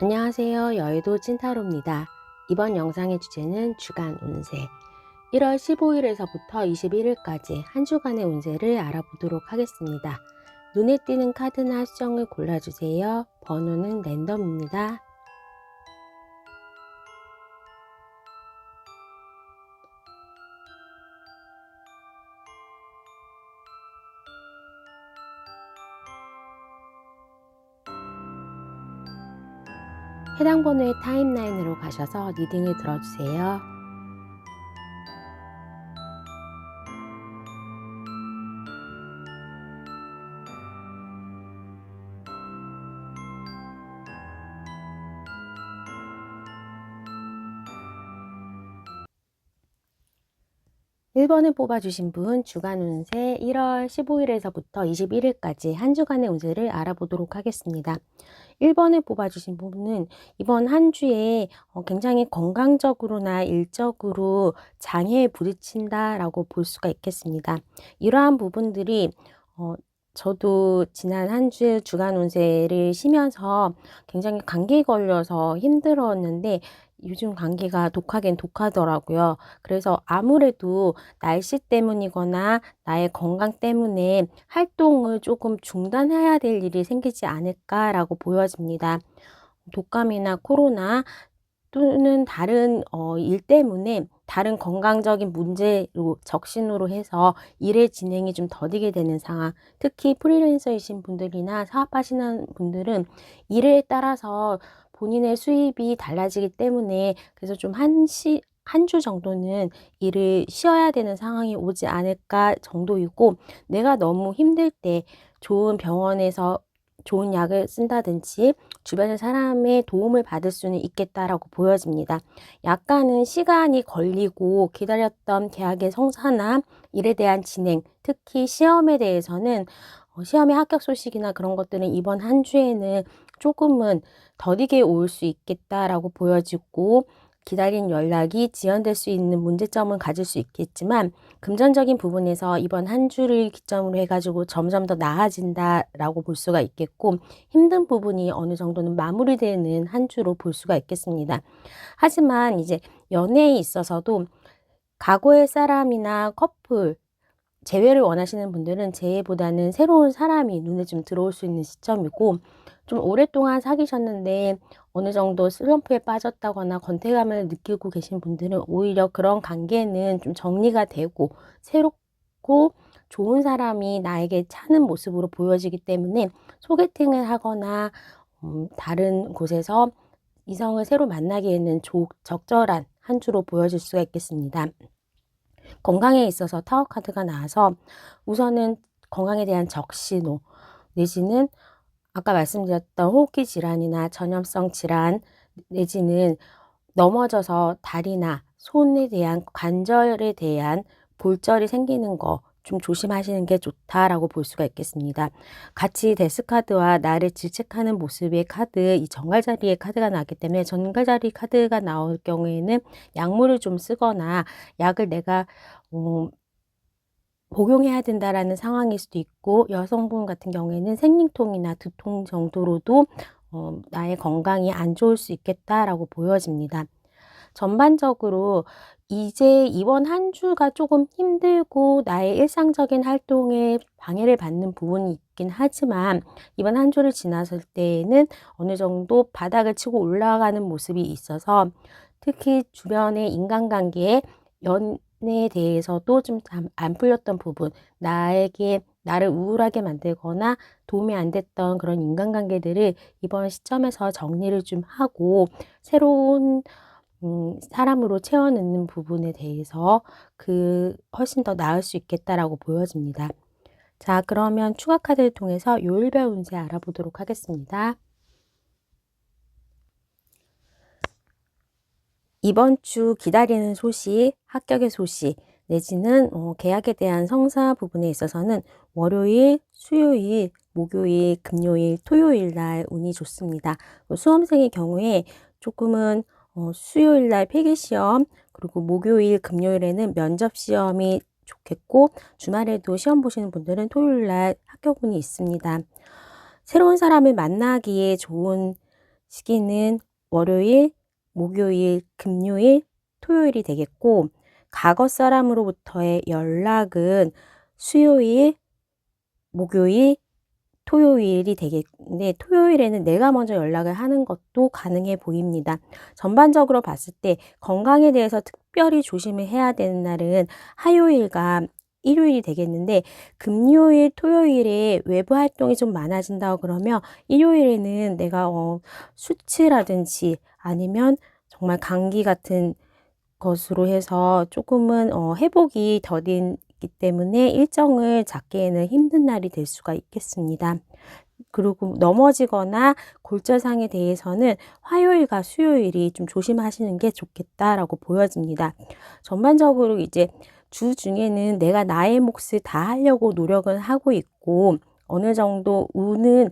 안녕하세요. 여의도 찐타로입니다. 이번 영상의 주제는 주간 운세. 1월 15일에서부터 21일까지 한 주간의 운세를 알아보도록 하겠습니다. 눈에 띄는 카드나 수정을 골라주세요. 번호는 랜덤입니다. 해당 번호의 타임라인으로 가셔서 리딩을 들어주세요. 일 번을 뽑아주신 분 주간 운세 1월 15일에서부터 21일까지 한 주간의 운세를 알아보도록 하겠습니다. 1번을 뽑아주신 분은 이번 한 주에 어, 굉장히 건강적으로나 일적으로 장애에 부딪힌다라고 볼 수가 있겠습니다. 이러한 부분들이 어, 저도 지난 한주 주간 운세를 쉬면서 굉장히 감기에 걸려서 힘들었는데 요즘 감기가 독하긴 독하더라고요. 그래서 아무래도 날씨 때문이거나 나의 건강 때문에 활동을 조금 중단해야 될 일이 생기지 않을까라고 보여집니다. 독감이나 코로나 또는 다른 어, 일 때문에 다른 건강적인 문제로 적신으로 해서 일의 진행이 좀 더디게 되는 상황. 특히 프리랜서이신 분들이나 사업하시는 분들은 일에 따라서 본인의 수입이 달라지기 때문에 그래서 좀 한시 한주 정도는 일을 쉬어야 되는 상황이 오지 않을까 정도이고 내가 너무 힘들 때 좋은 병원에서 좋은 약을 쓴다든지 주변의 사람의 도움을 받을 수는 있겠다라고 보여집니다. 약간은 시간이 걸리고 기다렸던 계약의 성사나 일에 대한 진행, 특히 시험에 대해서는 어, 시험의 합격 소식이나 그런 것들은 이번 한 주에는 조금은 더디게 올 수 있겠다라고 보여지고 기다린 연락이 지연될 수 있는 문제점은 가질 수 있겠지만 금전적인 부분에서 이번 한 주를 기점으로 해가지고 점점 더 나아진다라고 볼 수가 있겠고 힘든 부분이 어느 정도는 마무리되는 한 주로 볼 수가 있겠습니다. 하지만 이제 연애에 있어서도 과거의 사람이나 커플 재회를 원하시는 분들은 재회보다는 새로운 사람이 눈에 좀 들어올 수 있는 시점이고 좀 오랫동안 사귀셨는데 어느 정도 슬럼프에 빠졌다거나 권태감을 느끼고 계신 분들은 오히려 그런 관계는 좀 정리가 되고 새롭고 좋은 사람이 나에게 차는 모습으로 보여지기 때문에 소개팅을 하거나 음, 다른 곳에서 이성을 새로 만나기에는 조, 적절한 한 주로 보여질 수가 있겠습니다. 건강에 있어서 타워 카드가 나와서 우선은 건강에 대한 적신호 내지는 아까 말씀드렸던 호흡기 질환이나 전염성 질환 내지는 넘어져서 다리나 손에 대한 관절에 대한 골절이 생기는 거 좀 조심하시는 게 좋다라고 볼 수가 있겠습니다. 같이 데스카드와 나를 질책하는 모습의 카드, 이 정갈자리의 카드가 나기 때문에 정갈자리 카드가 나올 경우에는 약물을 좀 쓰거나 약을 내가 어, 복용해야 된다라는 상황일 수도 있고 여성분 같은 경우에는 생리통이나 두통 정도로도 어, 나의 건강이 안 좋을 수 있겠다라고 보여집니다. 전반적으로 이제 이번 한 주가 조금 힘들고 나의 일상적인 활동에 방해를 받는 부분이 있긴 하지만 이번 한 주를 지났을 때에는 어느 정도 바닥을 치고 올라가는 모습이 있어서 특히 주변의 인간관계에 연 에 대해서도 좀 안 풀렸던 부분, 나에게 나를 우울하게 만들거나 도움이 안 됐던 그런 인간관계들을 이번 시점에서 정리를 좀 하고 새로운 음, 사람으로 채워넣는 부분에 대해서 그 훨씬 더 나을 수 있겠다라고 보여집니다. 자, 그러면 추가 카드를 통해서 요일별 운세 알아보도록 하겠습니다. 이번 주 기다리는 소식, 합격의 소식, 내지는 어, 계약에 대한 성사 부분에 있어서는 월요일, 수요일, 목요일, 금요일, 토요일 날 운이 좋습니다. 뭐 수험생의 경우에 조금은 어, 수요일 날 필기시험, 그리고 목요일, 금요일에는 면접 시험이 좋겠고, 주말에도 시험 보시는 분들은 토요일 날 합격 운이 있습니다. 새로운 사람을 만나기에 좋은 시기는 월요일, 목요일, 금요일, 토요일이 되겠고 과거 사람으로부터의 연락은 수요일, 목요일, 토요일이 되겠는데 토요일에는 내가 먼저 연락을 하는 것도 가능해 보입니다. 전반적으로 봤을 때 건강에 대해서 특별히 조심을 해야 되는 날은 화요일과 일요일이 되겠는데 금요일, 토요일에 외부 활동이 좀 많아진다고 그러면 일요일에는 내가 어, 수치라든지 아니면 정말 감기 같은 것으로 해서 조금은 어, 회복이 더딘기 때문에 일정을 잡기에는 힘든 날이 될 수가 있겠습니다. 그리고 넘어지거나 골절상에 대해서는 화요일과 수요일이 좀 조심하시는 게 좋겠다라고 보여집니다. 전반적으로 이제 주 중에는 내가 나의 몫을 다 하려고 노력은 하고 있고 어느 정도 운은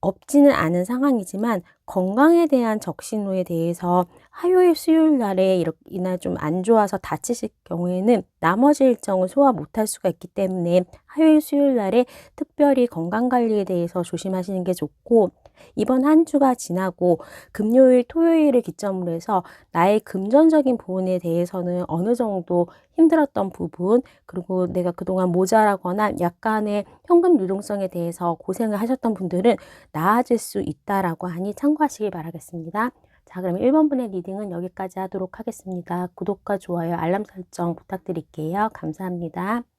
없지는 않은 상황이지만 건강에 대한 적신호에 대해서 화요일, 수요일 날에 이날 좀안 좋아서 다치실 경우에는 나머지 일정을 소화 못할 수가 있기 때문에 화요일, 수요일 날에 특별히 건강 관리에 대해서 조심하시는 게 좋고 이번 한 주가 지나고 금요일, 토요일을 기점으로 해서 나의 금전적인 부분에 대해서는 어느 정도 힘들었던 부분, 그리고 내가 그동안 모자라거나 약간의 현금 유동성에 대해서 고생을 하셨던 분들은 나아질 수 있다라고 하니 참고하시길 바라겠습니다. 자, 그럼 1번 분의 리딩은 여기까지 하도록 하겠습니다. 구독과 좋아요, 알람 설정 부탁드릴게요. 감사합니다.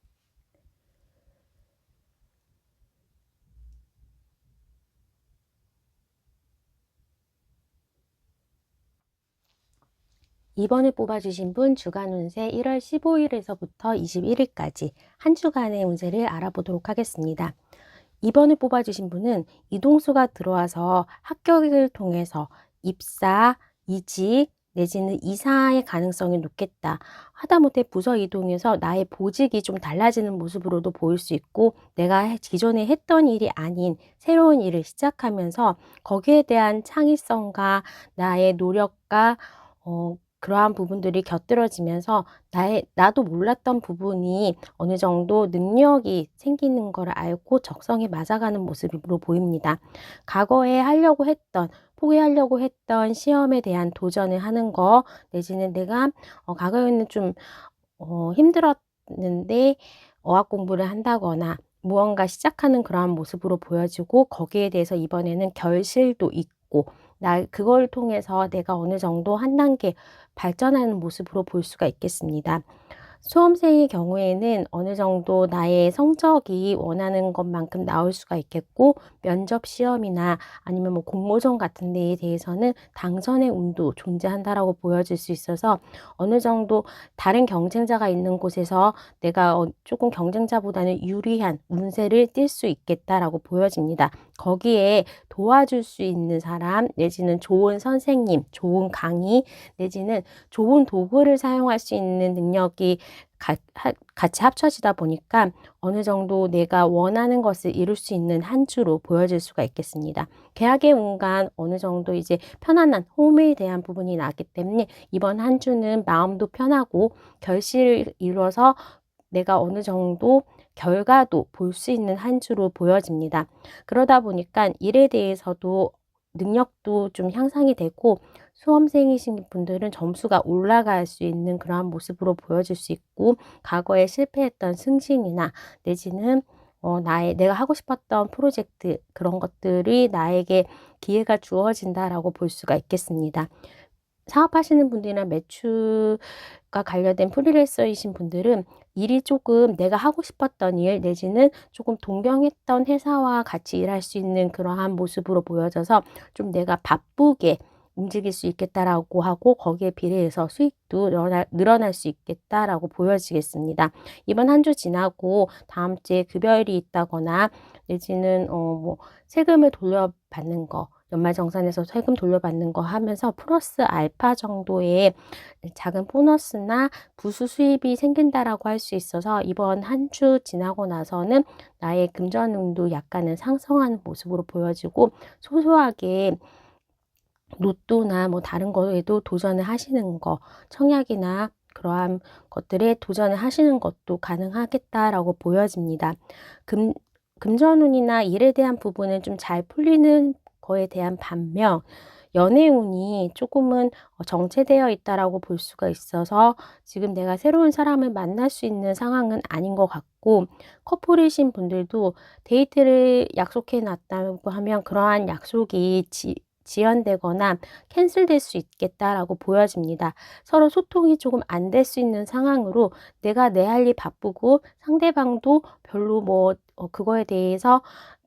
2번을 뽑아주신 분 주간 운세 1월 15일에서부터 21일까지 한 주간의 운세를 알아보도록 하겠습니다. 2번을 뽑아주신 분은 이동수가 들어와서 합격을 통해서 입사, 이직, 내지는 이사의 가능성이 높겠다. 하다못해 부서 이동해서 나의 보직이 좀 달라지는 모습으로도 보일 수 있고 내가 기존에 했던 일이 아닌 새로운 일을 시작하면서 거기에 대한 창의성과 나의 노력과 어, 그러한 부분들이 곁들여지면서 나의, 나도 몰랐던 부분이 어느 정도 능력이 생기는 걸 알고 적성에 맞아가는 모습으로 보입니다. 과거에 하려고 했던, 포기하려고 했던 시험에 대한 도전을 하는 거, 내지는 내가 어, 과거에는 좀 어, 힘들었는데 어학 공부를 한다거나 무언가 시작하는 그러한 모습으로 보여지고 거기에 대해서 이번에는 결실도 있고 나 그걸 통해서 내가 어느 정도 한 단계 발전하는 모습으로 볼 수가 있겠습니다. 수험생의 경우에는 어느 정도 나의 성적이 원하는 것만큼 나올 수가 있겠고 면접 시험이나 아니면 뭐 공모전 같은 데에 대해서는 당선의 운도 존재한다라고 보여질 수 있어서 어느 정도 다른 경쟁자가 있는 곳에서 내가 어, 조금 경쟁자보다는 유리한 운세를 띌 수 있겠다라고 보여집니다. 거기에 도와줄 수 있는 사람 내지는 좋은 선생님, 좋은 강의 내지는 좋은 도구를 사용할 수 있는 능력이 같이 합쳐지다 보니까 어느 정도 내가 원하는 것을 이룰 수 있는 한 주로 보여질 수가 있겠습니다. 계약의 운간 어느 정도 이제 편안한 홈에 대한 부분이 나기 때문에 이번 한 주는 마음도 편하고 결실을 이뤄서 내가 어느 정도 결과도 볼 수 있는 한 주로 보여집니다. 그러다 보니까 일에 대해서도 능력도 좀 향상이 되고 수험생이신 분들은 점수가 올라갈 수 있는 그러한 모습으로 보여질 수 있고 과거에 실패했던 승진이나 내지는 어, 나의 내가 하고 싶었던 프로젝트 그런 것들이 나에게 기회가 주어진다라고 볼 수가 있겠습니다. 사업하시는 분들이나 매출과 관련된 프리랜서이신 분들은 일이 조금 내가 하고 싶었던 일 내지는 조금 동경했던 회사와 같이 일할 수 있는 그러한 모습으로 보여져서 좀 내가 바쁘게 움직일 수 있겠다라고 하고 거기에 비례해서 수익도 늘어날, 늘어날 수 있겠다라고 보여지겠습니다. 이번 한 주 지나고 다음 주에 급여일이 있다거나 내지는 어 뭐 세금을 돌려받는 거 연말정산에서 세금 돌려받는 거 하면서 플러스 알파 정도의 작은 보너스나 부수 수입이 생긴다라고 할 수 있어서 이번 한 주 지나고 나서는 나의 금전운도 약간은 상승하는 모습으로 보여지고 소소하게 로또나 뭐 다른 거에도 도전을 하시는 거, 청약이나 그러한 것들에 도전을 하시는 것도 가능하겠다라고 보여집니다. 금, 금전운이나 일에 대한 부분은 좀 잘 풀리는 거에 대한 반면 연애운이 조금은 어, 정체되어 있다라고 볼 수가 있어서 지금 내가 새로운 사람을 만날 수 있는 상황은 아닌 것 같고 커플이신 분들도 데이트를 약속해 놨다고 하면 그러한 약속이 지, 지연되거나 캔슬될 수 있겠다라고 보여집니다. 서로 소통이 조금 안 될 수 있는 상황으로 내가 내 할 일 바쁘고 상대방도 별로 뭐 어, 그거에 대해서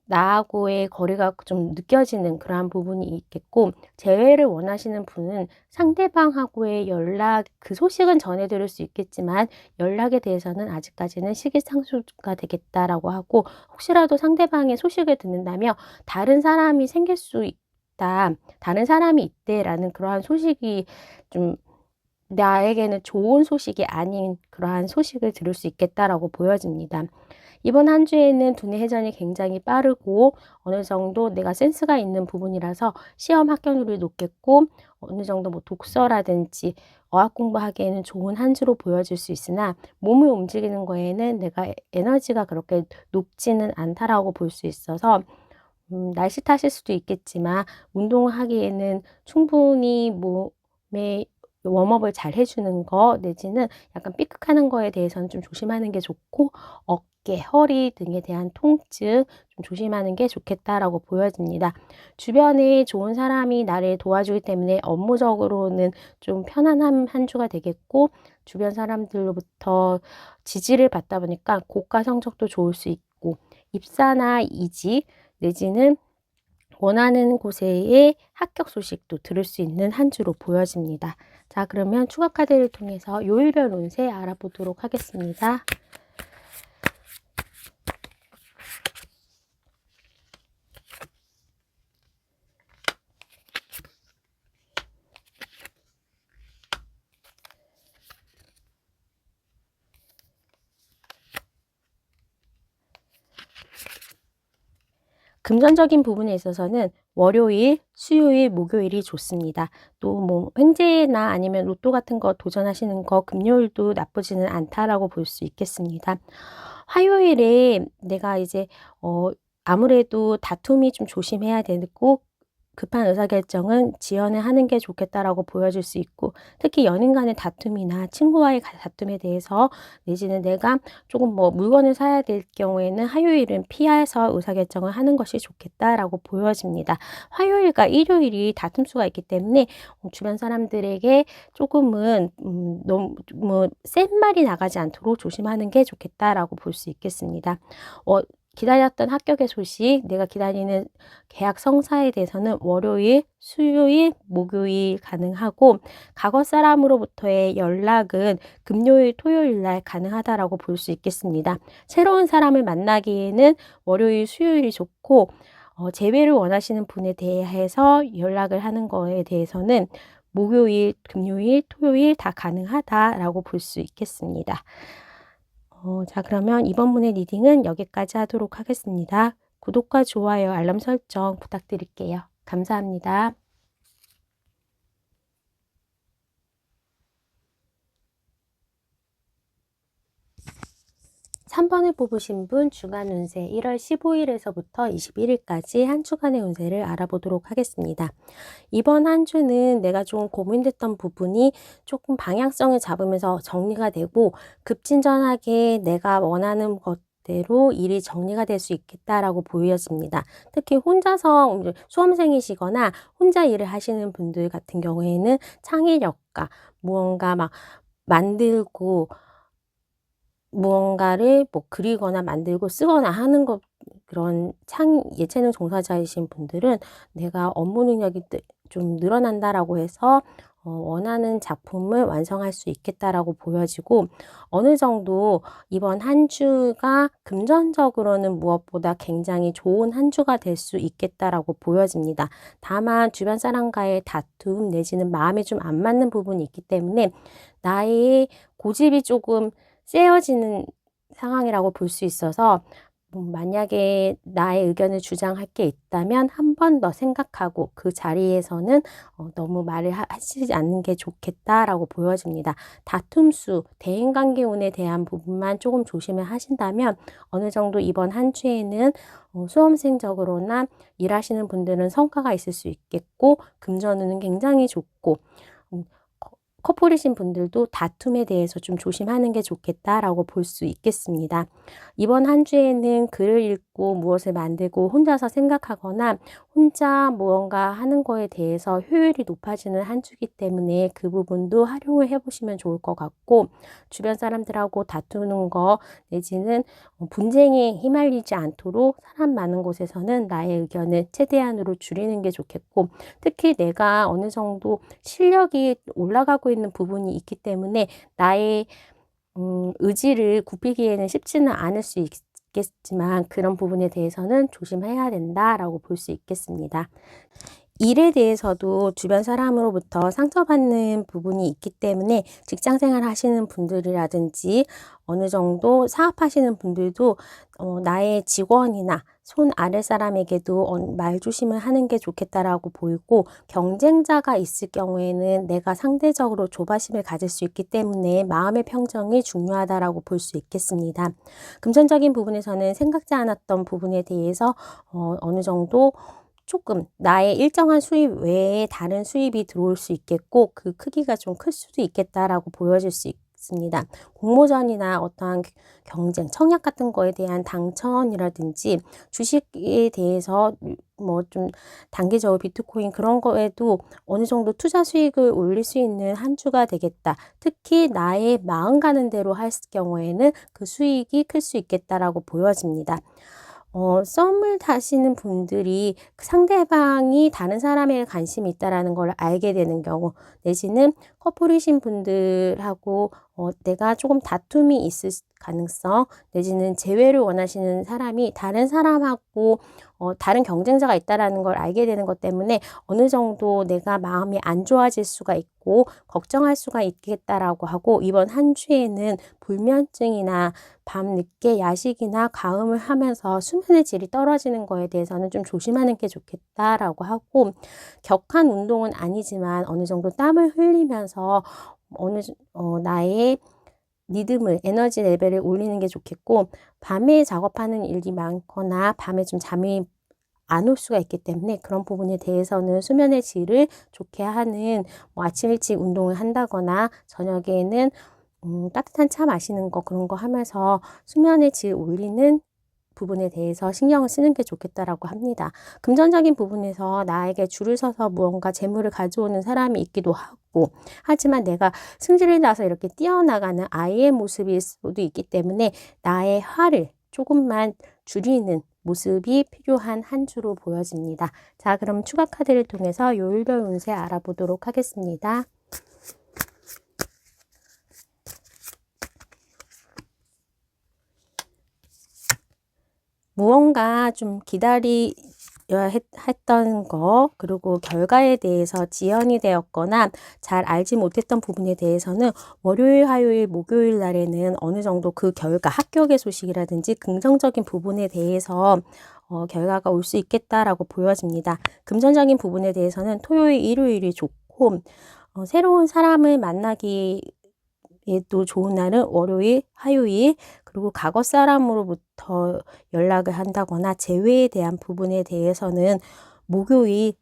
나하고의 거리가 좀 느껴지는 그러한 부분이 있겠고 재회를 원하시는 분은 상대방하고의 연락 그 소식은 전해드릴 수 있겠지만 연락에 대해서는 아직까지는 시기상조가 되겠다라고 하고 혹시라도 상대방의 소식을 듣는다면 다른 사람이 생길 수 있다 다른 사람이 있대라는 그러한 소식이 좀 나에게는 좋은 소식이 아닌 그러한 소식을 들을 수 있겠다라고 보여집니다. 이번 한 주에는 두뇌 회전이 굉장히 빠르고 어느 정도 내가 센스가 있는 부분이라서 시험 합격률이 높겠고 어느 정도 뭐 독서라든지 어학 공부하기에는 좋은 한 주로 보여질 수 있으나 몸을 움직이는 거에는 내가 에너지가 그렇게 높지는 않다라고 볼 수 있어서 음, 날씨 탓일 수도 있겠지만 운동하기에는 충분히 몸에 웜업을 잘 해주는 거 내지는 약간 삐끗하는 거에 대해서는 좀 조심하는 게 좋고 어 깨, 허리 등에 대한 통증 좀 조심하는 게 좋겠다라고 보여집니다. 주변에 좋은 사람이 나를 도와주기 때문에 업무적으로는 좀 편안한 한 주가 되겠고 주변 사람들로부터 지지를 받다 보니까 고가 성적도 좋을 수 있고 입사나 이직 내지는 원하는 곳의 합격 소식도 들을 수 있는 한 주로 보여집니다. 자, 그러면 추가 카드를 통해서 요일별 운세 알아보도록 하겠습니다. 금전적인 부분에 있어서는 월요일, 수요일, 목요일이 좋습니다. 또 뭐 횡재나 아니면 로또 같은 거 도전하시는 거 금요일도 나쁘지는 않다라고 볼 수 있겠습니다. 화요일에 내가 이제 어 아무래도 다툼이 좀 조심해야 되고 급한 의사결정은 지연을 하는 게 좋겠다라고 보여줄 수 있고 특히 연인 간의 다툼이나 친구와의 다툼에 대해서 내지는 내가 조금 뭐 물건을 사야 될 경우에는 화요일은 피해서 의사결정을 하는 것이 좋겠다라고 보여집니다. 화요일과 일요일이 다툼수가 있기 때문에 주변 사람들에게 조금은 음, 너무 뭐센 말이 나가지 않도록 조심하는 게 좋겠다라고 볼 수 있겠습니다. 어, 기다렸던 합격의 소식, 내가 기다리는 계약 성사에 대해서는 월요일, 수요일, 목요일 가능하고 과거 사람으로부터의 연락은 금요일, 토요일 날 가능하다라고 볼 수 있겠습니다. 새로운 사람을 만나기에는 월요일, 수요일이 좋고 어, 재회를 원하시는 분에 대해서 연락을 하는 거에 대해서는 목요일, 금요일, 토요일 다 가능하다라고 볼 수 있겠습니다. 어, 자, 그러면 이번 분의 리딩은 여기까지 하도록 하겠습니다. 구독과 좋아요, 알람 설정 부탁드릴게요. 감사합니다. 3번을 뽑으신 분 주간 운세 1월 15일에서부터 21일까지 한 주간의 운세를 알아보도록 하겠습니다. 이번 한 주는 내가 좀 고민됐던 부분이 조금 방향성을 잡으면서 정리가 되고 급진전하게 내가 원하는 것 대로 일이 정리가 될 수 있겠다라고 보여집니다. 특히 혼자서 수험생이시거나 혼자 일을 하시는 분들 같은 경우에는 창의력과 무언가 막 만들고 무언가를 뭐 그리거나 만들고 쓰거나 하는 것 그런 창 예체능 종사자이신 분들은 내가 업무 능력이 좀 늘어난다라고 해서 어, 원하는 작품을 완성할 수 있겠다라고 보여지고 어느 정도 이번 한 주가 금전적으로는 무엇보다 굉장히 좋은 한 주가 될 수 있겠다라고 보여집니다. 다만 주변 사람과의 다툼 내지는 마음이 좀 안 맞는 부분이 있기 때문에 나의 고집이 조금 세어지는 상황이라고 볼 수 있어서 음, 만약에 나의 의견을 주장할 게 있다면 한 번 더 생각하고 그 자리에서는 어, 너무 말을 하, 하시지 않는 게 좋겠다라고 보여집니다. 다툼수, 대인관계운에 대한 부분만 조금 조심을 하신다면 어느 정도 이번 한 주에는 어, 수험생적으로나 일하시는 분들은 성과가 있을 수 있겠고 금전운은 굉장히 좋고 음, 커플이신 분들도 다툼에 대해서 좀 조심하는 게 좋겠다라고 볼 수 있겠습니다. 이번 한 주에는 글을 읽고 무엇을 만들고 혼자서 생각하거나 혼자 무언가 하는 거에 대해서 효율이 높아지는 한 주기 때문에 그 부분도 활용을 해보시면 좋을 것 같고 주변 사람들하고 다투는 거 내지는 분쟁에 휘말리지 않도록 사람 많은 곳에서는 나의 의견을 최대한으로 줄이는 게 좋겠고 특히 내가 어느 정도 실력이 올라가고 있는 부분이 있기 때문에 나의 음, 의지를 굽히기에는 쉽지는 않을 수 있겠지만 그런 부분에 대해서는 조심해야 된다라고 볼 수 있겠습니다. 일에 대해서도 주변 사람으로부터 상처받는 부분이 있기 때문에 직장 생활 하시는 분들이라든지 어느 정도 사업하시는 분들도 어, 나의 직원이나 손 아래 사람에게도 어, 말 조심을 하는 게 좋겠다라고 보이고 경쟁자가 있을 경우에는 내가 상대적으로 조바심을 가질 수 있기 때문에 마음의 평정이 중요하다라고 볼 수 있겠습니다. 금전적인 부분에서는 생각지 않았던 부분에 대해서 어, 어느 정도 조금 나의 일정한 수입 외에 다른 수입이 들어올 수 있겠고 그 크기가 좀 클 수도 있겠다라고 보여질 수 있 습니다. 공모전이나 어떠한 경쟁, 청약 같은 거에 대한 당첨이라든지 주식에 대해서 뭐 좀 단기적으로 비트코인 그런 거에도 어느 정도 투자 수익을 올릴 수 있는 한 주가 되겠다. 특히 나의 마음 가는 대로 할 경우에는 그 수익이 클 수 있겠다라고 보여집니다. 어, 썸을 타시는 분들이 상대방이 다른 사람에 관심이 있다라는 걸 알게 되는 경우 내지는 커플이신 분들하고 어, 내가 조금 다툼이 있을 가능성 내지는 재회를 원하시는 사람이 다른 사람하고 어, 다른 경쟁자가 있다라는 걸 알게 되는 것 때문에 어느 정도 내가 마음이 안 좋아질 수가 있고 걱정할 수가 있겠다라고 하고 이번 한 주에는 불면증이나 밤 늦게 야식이나 가음을 하면서 수면의 질이 떨어지는 거에 대해서는 좀 조심하는 게 좋겠다라고 하고 격한 운동은 아니지만 어느 정도 땀을 흘리면서 어느 어, 나의 리듬을 에너지 레벨을 올리는 게 좋겠고 밤에 작업하는 일이 많거나 밤에 좀 잠이 안 올 수가 있기 때문에 그런 부분에 대해서는 수면의 질을 좋게 하는 뭐 아침 일찍 운동을 한다거나 저녁에는 음, 따뜻한 차 마시는 거 그런 거 하면서 수면의 질 올리는 부분에 대해서 신경을 쓰는 게 좋겠다라고 합니다. 금전적인 부분에서 나에게 줄을 서서 무언가 재물을 가져오는 사람이 있기도 하고 하지만 내가 승질을 나서 이렇게 뛰어나가는 아이의 모습일 수도 있기 때문에 나의 화를 조금만 줄이는 모습이 필요한 한 주로 보여집니다. 자, 그럼 추가 카드를 통해서 요일별 운세 알아보도록 하겠습니다. 무언가 좀 기다리 했던 거 그리고 결과에 대해서 지연이 되었거나 잘 알지 못했던 부분에 대해서는 월요일, 화요일, 목요일 날에는 어느 정도 그 결과 합격의 소식이라든지 긍정적인 부분에 대해서 어, 결과가 올 수 있겠다라고 보여집니다. 금전적인 부분에 대해서는 토요일, 일요일이 좋고 어, 새로운 사람을 만나기 에도 좋은 날은 월요일, 화요일, 그리고 과거 사람으로부터 연락을 한다거나 재회에 대한 부분에 대해서는 목요일,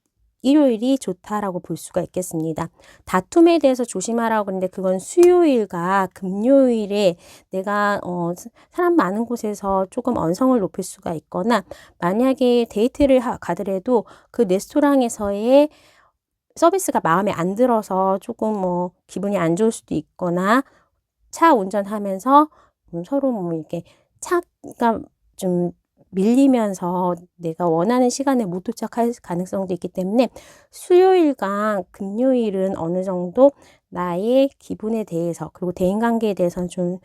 일요일이 좋다라고 볼 수가 있겠습니다. 다툼에 대해서 조심하라고 그러는데 그건 수요일과 금요일에 내가 어, 사람 많은 곳에서 조금 언성을 높일 수가 있거나 만약에 데이트를 하, 가더라도 그 레스토랑에서의 서비스가 마음에 안 들어서 조금 뭐 기분이 안 좋을 수도 있거나 차 운전하면서 서로 뭐 이렇게 차가 좀 밀리면서 내가 원하는 시간에 못 도착할 가능성도 있기 때문에 수요일과 금요일은 어느 정도 나의 기분에 대해서 그리고 대인관계에 대해서는 좀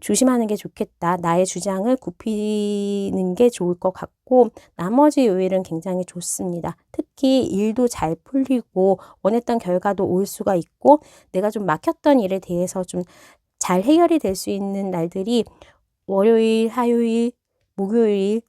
조심하는 게 좋겠다. 나의 주장을 굽히는 게 좋을 것 같고 나머지 요일은 굉장히 좋습니다. 특히 일도 잘 풀리고 원했던 결과도 올 수가 있고 내가 좀 막혔던 일에 대해서 좀 잘 해결이 될 수 있는 날들이 월요일, 화요일, 목요일,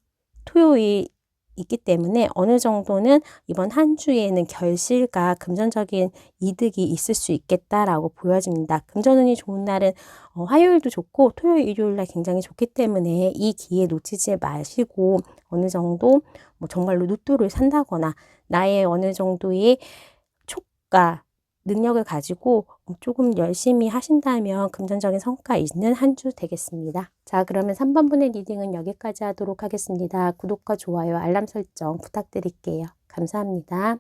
토요일 있기 때문에 어느 정도는 이번 한 주에는 결실과 금전적인 이득이 있을 수 있겠다라고 보여집니다. 금전운이 좋은 날은 어, 화요일도 좋고 토요일, 일요일 날 굉장히 좋기 때문에 이 기회 놓치지 마시고 어느 정도 뭐 정말로 로또를 산다거나 나의 어느 정도의 촉과 능력을 가지고 조금 열심히 하신다면 금전적인 성과 있는 한 주 되겠습니다. 자, 그러면 3번 분의 리딩은 여기까지 하도록 하겠습니다. 구독과 좋아요, 알람 설정 부탁드릴게요. 감사합니다.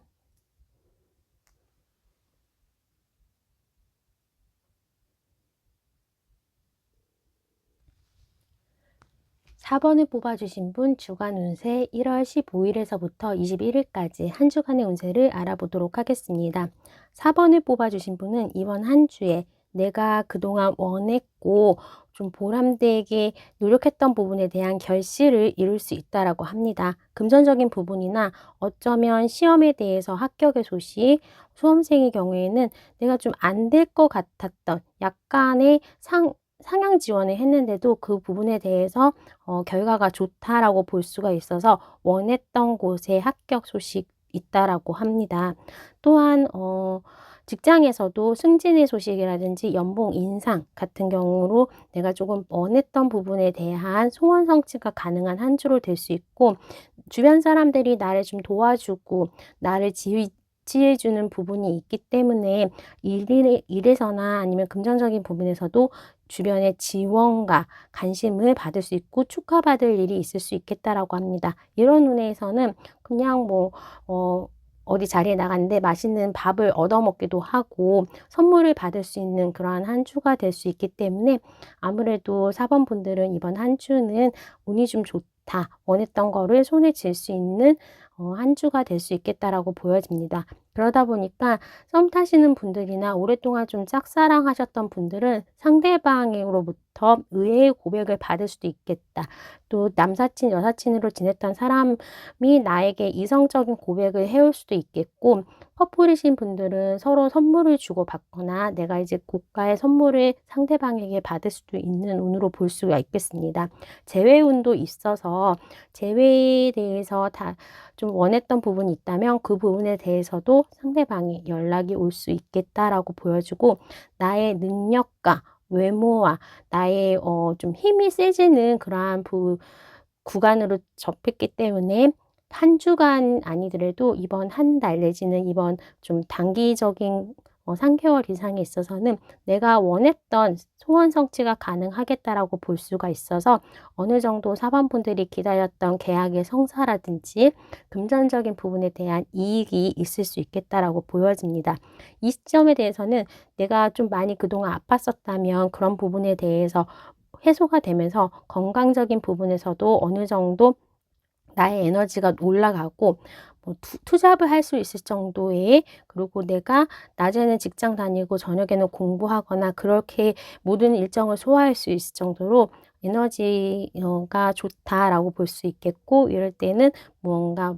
4번을 뽑아주신 분 주간 운세 1월 15일에서부터 21일까지 한 주간의 운세를 알아보도록 하겠습니다. 4번을 뽑아주신 분은 이번 한 주에 내가 그동안 원했고 좀 보람되게 노력했던 부분에 대한 결실을 이룰 수 있다라고 합니다. 금전적인 부분이나 어쩌면 시험에 대해서 합격의 소식, 수험생의 경우에는 내가 좀 안 될 것 같았던 약간의 상, 상향 지원을 했는데도 그 부분에 대해서 어, 결과가 좋다라고 볼 수가 있어서 원했던 곳에 합격 소식 있다라고 합니다. 또한 어, 직장에서도 승진의 소식이라든지 연봉 인상 같은 경우로 내가 조금 원했던 부분에 대한 소원 성취가 가능한 한 주로 될 수 있고 주변 사람들이 나를 좀 도와주고 나를 지휘 지혜주는 부분이 있기 때문에 일에, 일에서나 아니면 금전적인 부분에서도 주변의 지원과 관심을 받을 수 있고 축하받을 일이 있을 수 있겠다라고 합니다. 이런 눈에서는 그냥 뭐, 어, 어디 자리에 나갔는데 맛있는 밥을 얻어먹기도 하고 선물을 받을 수 있는 그러한 한 주가 될 수 있기 때문에 아무래도 4번 분들은 이번 한 주는 운이 좀 좋다. 원했던 거를 손에 쥘 수 있는 어, 한 주가 될 수 있겠다라고 보여집니다. 그러다 보니까 썸 타시는 분들이나 오랫동안 좀 짝사랑하셨던 분들은 상대방으로부터 의외의 고백을 받을 수도 있겠다. 또 남사친, 여사친으로 지냈던 사람이 나에게 이성적인 고백을 해올 수도 있겠고 커플이신 분들은 서로 선물을 주고 받거나 내가 이제 고가의 선물을 상대방에게 받을 수도 있는 운으로 볼 수가 있겠습니다. 재회운도 있어서 재회에 대해서 다 좀 원했던 부분이 있다면 그 부분에 대해서도 상대방이 연락이 올 수 있겠다라고 보여주고 나의 능력과 외모와 나의 어, 좀 힘이 세지는 그러한 부, 구간으로 접했기 때문에 한 주간 아니더라도 이번 한 달 내지는 이번 좀 단기적인 어, 3개월 이상에 있어서는 내가 원했던 소원 성취가 가능하겠다라고 볼 수가 있어서 어느 정도 사반분들이 기다렸던 계약의 성사라든지 금전적인 부분에 대한 이익이 있을 수 있겠다라고 보여집니다. 이 시점에 대해서는 내가 좀 많이 그동안 아팠었다면 그런 부분에 대해서 해소가 되면서 건강적인 부분에서도 어느 정도 나의 에너지가 올라가고 뭐 투, 잡을 할 수 있을 정도의 그리고 내가 낮에는 직장 다니고 저녁에는 공부하거나 그렇게 모든 일정을 소화할 수 있을 정도로 에너지가 좋다라고 볼 수 있겠고 이럴 때는 무언가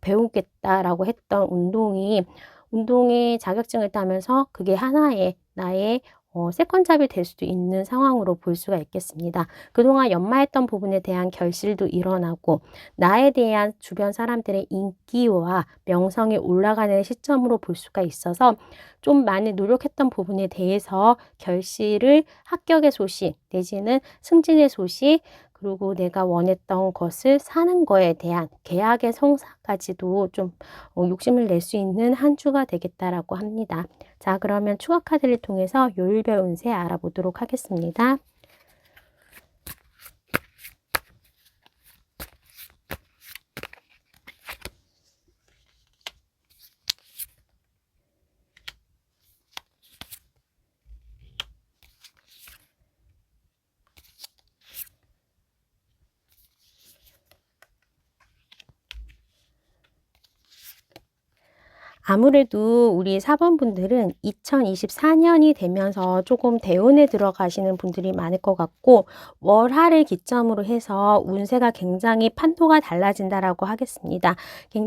배우겠다라고 했던 운동이 운동의 자격증을 따면서 그게 하나의 나의 어, 세컨잡이 될 수도 있는 상황으로 볼 수가 있겠습니다. 그동안 연마했던 부분에 대한 결실도 일어나고 나에 대한 주변 사람들의 인기와 명성이 올라가는 시점으로 볼 수가 있어서 좀 많이 노력했던 부분에 대해서 결실을 합격의 소식 내지는 승진의 소식 그리고 내가 원했던 것을 사는 거에 대한 계약의 성사까지도 좀 어, 욕심을 낼 수 있는 한 주가 되겠다라고 합니다. 자, 그러면 추가 카드를 통해서 요일별 운세 알아보도록 하겠습니다. 아무래도 우리 4번 분들은 2024년이 되면서 조금 대운에 들어가시는 분들이 많을 것 같고 월하를 기점으로 해서 운세가 굉장히 판도가 달라진다라고 하겠습니다.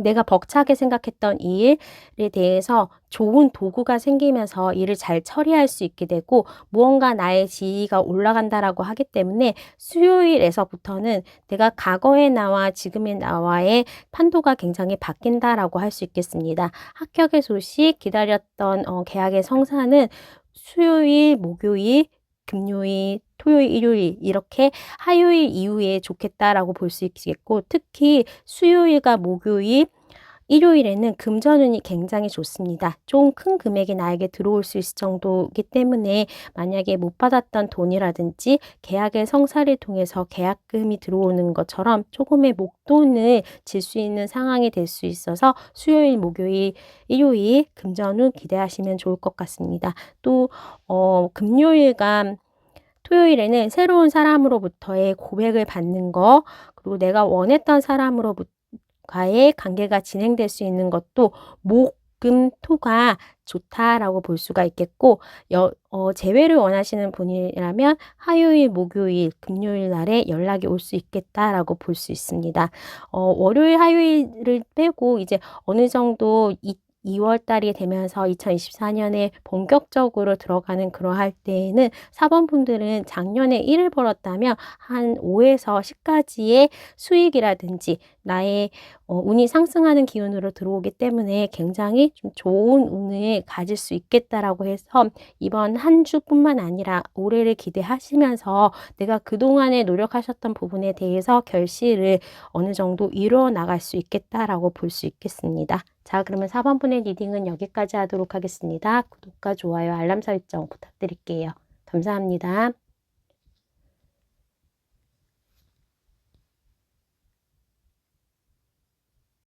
내가 벅차게 생각했던 이 일에 대해서 좋은 도구가 생기면서 일을 잘 처리할 수 있게 되고 무언가 나의 지위가 올라간다라고 하기 때문에 수요일에서부터는 내가 과거의 나와 지금의 나와의 판도가 굉장히 바뀐다라고 할 수 있겠습니다. 합격의 소식 기다렸던 어, 계약의 성사는 수요일, 목요일, 금요일, 토요일, 일요일 이렇게 화요일 이후에 좋겠다라고 볼 수 있겠고 특히 수요일과 목요일 일요일에는 금전운이 굉장히 좋습니다. 좀 큰 금액이 나에게 들어올 수 있을 정도이기 때문에 만약에 못 받았던 돈이라든지 계약의 성사를 통해서 계약금이 들어오는 것처럼 조금의 목돈을 질 수 있는 상황이 될 수 있어서 수요일, 목요일, 일요일 금전운 기대하시면 좋을 것 같습니다. 또 어, 금요일과 토요일에는 새로운 사람으로부터의 고백을 받는 거, 그리고 내가 원했던 사람으로부터 의 관계가 진행될 수 있는 것도 목, 금, 토가 좋다라고 볼 수가 있겠고, 여, 어, 재회를 원하시는 분이라면 화요일, 목요일, 금요일 날에 연락이 올 수 있겠다라고 볼 수 있습니다. 어, 월요일, 화요일을 빼고 이제 어느 정도 이 2월 달이 되면서 2024년에 본격적으로 들어가는 그러할 때에는 사범분들은 작년에 1을 벌었다면 한 5에서 10까지의 수익이라든지 나의 어, 운이 상승하는 기운으로 들어오기 때문에 굉장히 좀 좋은 운을 가질 수 있겠다라고 해서 이번 한 주뿐만 아니라 올해를 기대하시면서 내가 그동안에 노력하셨던 부분에 대해서 결실을 어느 정도 이루어 나갈 수 있겠다라고 볼 수 있겠습니다. 자, 그러면 4번분의 리딩은 여기까지 하도록 하겠습니다. 구독과 좋아요, 알람 설정 부탁드릴게요. 감사합니다.